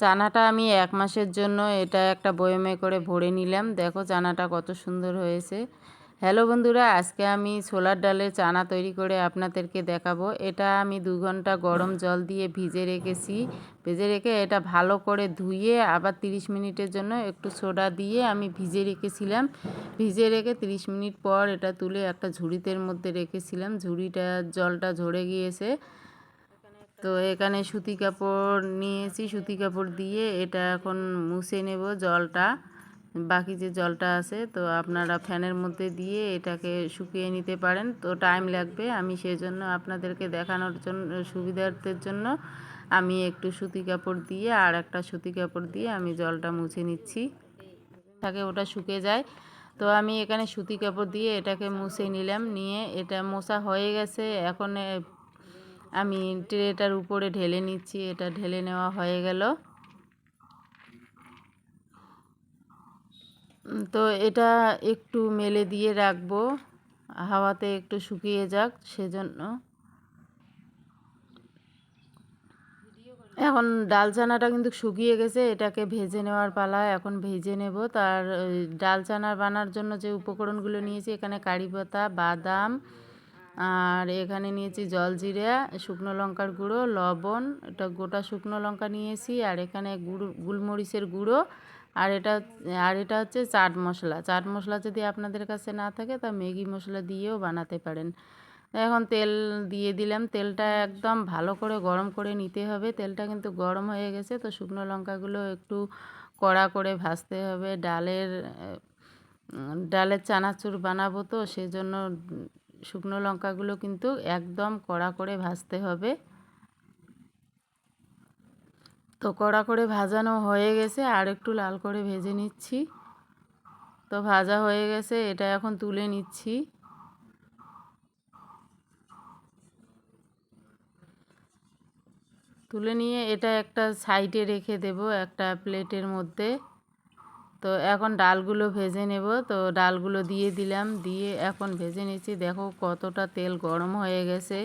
চানাটা আমি এক মাসের জন্য এটা একটা বয়মে করে ভরে নিলাম। দেখো চানাটা কত সুন্দর হয়েছে। হ্যালো বন্ধুরা, আজকে আমি ছোলার ডালের চানা তৈরি করে আপনাদেরকে দেখাবো। এটা আমি দু ঘণ্টা গরম জল দিয়ে ভিজে রেখেছি। ভেজে রেখে এটা ভালো করে ধুয়ে আবার 30 মিনিটের জন্য একটু সোডা দিয়ে আমি ভিজে রেখেছিলাম। ভিজে রেখে 30 মিনিট পর এটা তুলে একটা ঝুড়িতের মধ্যে রেখেছিলাম। ঝুড়িটা, জলটা ঝরে গিয়েছে। তো এখানে সুতি কাপড় নিয়েছি, সুতি কাপড় দিয়ে এটা এখন মুছে নেব জলটা। বাকি যে জলটা আছে, তো আপনারা ফ্যানের মধ্যে দিয়ে এটাকে শুকিয়ে নিতে পারেন। তো টাইম লাগবে, আমি সেই জন্য আপনাদেরকে দেখানোর জন্য, সুবিধার্থের জন্য আমি একটু সুতি কাপড় দিয়ে আর একটা সুতি কাপড় দিয়ে আমি জলটা মুছে নিচ্ছি। থাকে ওটা শুকিয়ে যায়। তো আমি এখানে সুতি কাপড় দিয়ে এটাকে মুছে নিলাম, নিয়ে এটা মোছা হয়ে গেছে। এখন আমি ট্রেটার উপরে ঢেলে নিচ্ছি, এটা ঢেলে নেওয়া হয়ে গেল। তো এটা একটু মেলে দিয়ে রাখব, হাওয়াতে একটু শুকিয়ে যাক সেজন্য। এখন ডাল চানাটা কিন্তু শুকিয়ে গেছে, এটাকে ভেজে নেওয়ার পালা, এখন ভেজে নেব। তার ডাল চানার বানার জন্য যে উপকরণগুলো নিয়েছি, এখানে কারি পাতা, বাদাম আর এখানে নিয়েছি জলজিরা শুকনো লঙ্কার গুঁড়ো, লবণ এটা গোটা শুকনো লঙ্কা নিয়েছি, আর এখানে গুঁড়ো, গুলমরিচের গুঁড়ো, আর এটা আর এটা হচ্ছে চাট মশলা। চাট মশলা যদি আপনাদের কাছে না থাকে, তা ম্যাগি মশলা দিয়েও বানাতে পারেন। এখন তেল দিয়ে দিলাম। তেলটা একদম ভালো করে গরম করে নিতে হবে। তেলটা কিন্তু গরম হয়ে গেছে, তো শুকনো লঙ্কাগুলো একটু কড়া করে ভাজতে হবে। ডালের ডালের চানাচুর বানাবো তো, সেজন্য শুকনো লঙ্কাগুলো কিন্তু একদম কড়া করে ভাজতে হবে। তো কড়া করে ভাজানো হয়ে গেছে, আর একটু লাল করে ভেজে নিচ্ছি। তো ভাজা হয়ে গেছে, এটা এখন তুলে নিচ্ছি। তুলে নিয়ে এটা একটা সাইডে রেখে দেব একটা প্লেটের মধ্যে। তো এখন ডালগুলো ভেজে নেব। তো ডালগুলো দিয়ে দিলাম, দিয়ে এখন ভেজে নিচ্ছি। দেখো কতটা তেল গরম হয়ে গেছে।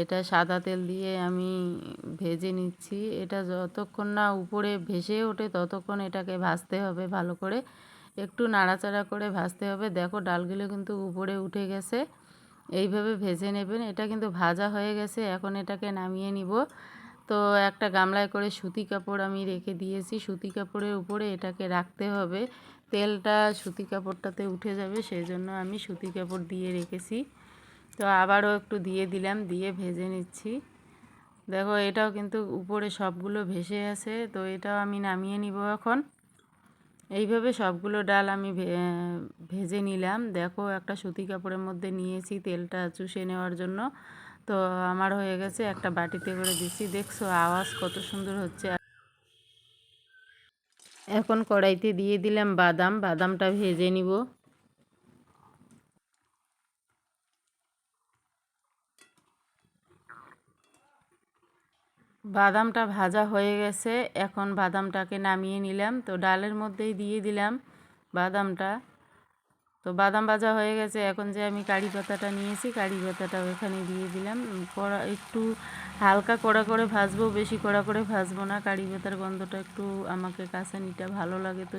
এটা সাদা তেল দিয়ে আমি ভেজে নিচ্ছি। এটা যতক্ষণ না উপরে ভেসে ওঠে, ততক্ষণ এটাকে ভাজতে হবে ভালো করে। একটু নাড়াচাড়া করে ভাজতে হবে। দেখো ডালগুলো কিন্তু উপরে উঠে গেছে। এইভাবে ভেজে নেবেন। এটা কিন্তু ভাজা হয়ে গেছে। এখন এটাকে নামিয়ে নিব। তো একটা গামলায় করে সুতি কাপড় আমি রেখে দিয়েছি। সুতি কাপড়ের উপরে এটাকে রাখতে হবে। তেলটা সুতি কাপড়টাতে উঠে যাবে সেই জন্য আমি সুতি কাপড় দিয়ে রেখেছি। তো আবারও একটু দিয়ে দিলাম, দিয়ে ভেজে নিচ্ছি। দেখো, এটাও কিন্তু উপরে সবগুলো ভেসে আছে, তো এটাও আমি নামিয়ে নিব এখন। এইভাবে সবগুলো ডাল আমি ভেজে নিলাম। দেখো, একটা সুতি কাপড়ের মধ্যে নিয়েছি তেলটা চুষে নেওয়ার জন্য। তো আমার হয়ে গেছে একটা বাটিতে করে দিচ্ছি দেখছ আওয়াজ কত সুন্দর হচ্ছে। এখন কড়াইতে দিয়ে দিলাম বাদাম। বাদামটা ভেজে নিব। বাদামটা ভাজা হয়ে গেছে। এখন বাদামটাকে নামিয়ে নিলাম। তো ডালের মধ্যেই দিয়ে দিলাম বাদামটা। তো বাদাম ভাজা হয়ে গেছে, এখন যে আমি কারি পাতাটা নিয়েছি, কারি পাতাটা ওখানে দিয়ে দিলাম। কড়া, একটু হালকা কড়া করে ভাজবো, বেশি কড়া করে ভাজবো না, কারি পাতার গন্ধটা একটু আমাকে কাছে নিটা ভালো লাগে তো।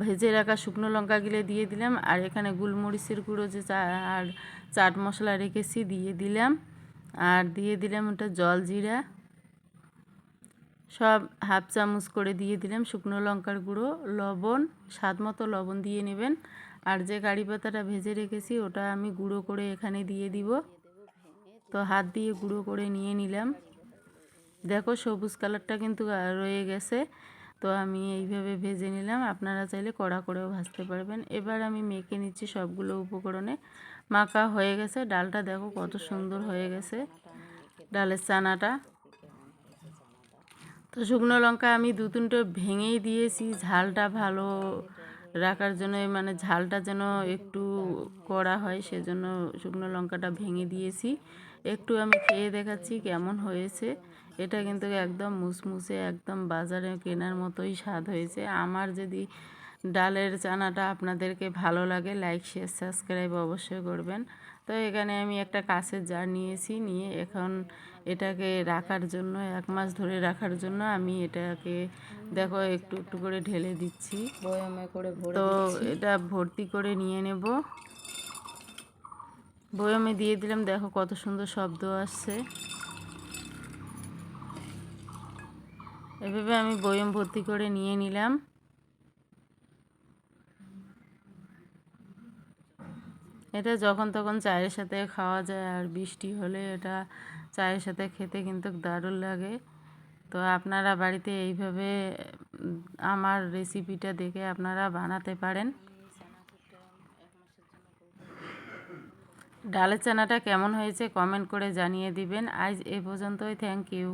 ভেজে রাখা শুকনো লঙ্কা গিলে দিয়ে দিলাম, আর এখানে গুলমরিচের গুঁড়ো যে আর চাট মশলা রেখেছি, দিয়ে দিলাম। আর দিয়ে দিলাম ওটা জল জিরা। সব হাফ চামচ করে দিয়ে দিলাম। শুকনো লঙ্কার গুঁড়ো, লবণ, স্বাদ মতো লবণ দিয়ে নেবেন। আর যে কারি পাতাটা ভেজে রেখেছি, ওটা আমি গুঁড়ো করে এখানে দিয়ে দিব। তো হাত দিয়ে গুঁড়ো করে নিয়ে নিলাম। দেখো সবুজ কালারটা কিন্তু রয়ে গেছে। তো আমি এইভাবে ভেজে নিলাম। আপনারা চাইলে কড়া করেও ভাজতে পারবেন। এবার আমি মেখে নিচ্ছি সবগুলো উপকরণে। মাখা হয়ে গেছে। ডালটা দেখো কত সুন্দর হয়ে গেছে। ডালের চানাটা। তো শুকনো লঙ্কা আমি দু তিনটে ভেঙেই দিয়েছি। ঝালটা ভালো রাখার জন্য মানে ঝালটা যেন একটু করা হয় সেজন্য শুকনো লঙ্কাটা ভেঙে দিয়েছি। একটু আমি খেয়ে দেখাচ্ছি কেমন হয়েছে। এটা কিন্তু একদম মুসমুসে, একদম বাজারে কেনার মতোই স্বাদ হয়েছে। আমার যদি ডালের চানাটা আপনাদেরকে ভালো লাগে লাইক শেয়ার সাবস্ক্রাইব অবশ্যই করবেন। তো এখানে আমি একটা কাছের জার নিয়েছি নিয়ে এখন এটাকে রাখার জন্য এক মাস ধরে রাখার জন্য আমি এটাকে দেখো একটু একটু করে ঢেলে দিচ্ছি। বয়ামে করে তো এটা ভর্তি করে নিয়ে নেব। বয়মে দিয়ে দিলাম দেখো কত সুন্দর শব্দ আসছে। এভাবে আমি বয়ম ভর্তি করে নিয়ে নিলাম। এটা যখন তখন চায়ের সাথে খাওয়া যায় আর বৃষ্টি হলে এটা চায়ের সাথে খেতে কিন্তু দারুণ লাগে। তো আপনারা বাড়িতে এইভাবে, আমার রেসিপিটা দেখে আপনারা বানাতে পারেন। ডালের চানাটা কেমন হয়েছে কমেন্ট করে জানিয়ে দিবেন। আজ এ পর্যন্তই থ্যাংক ইউ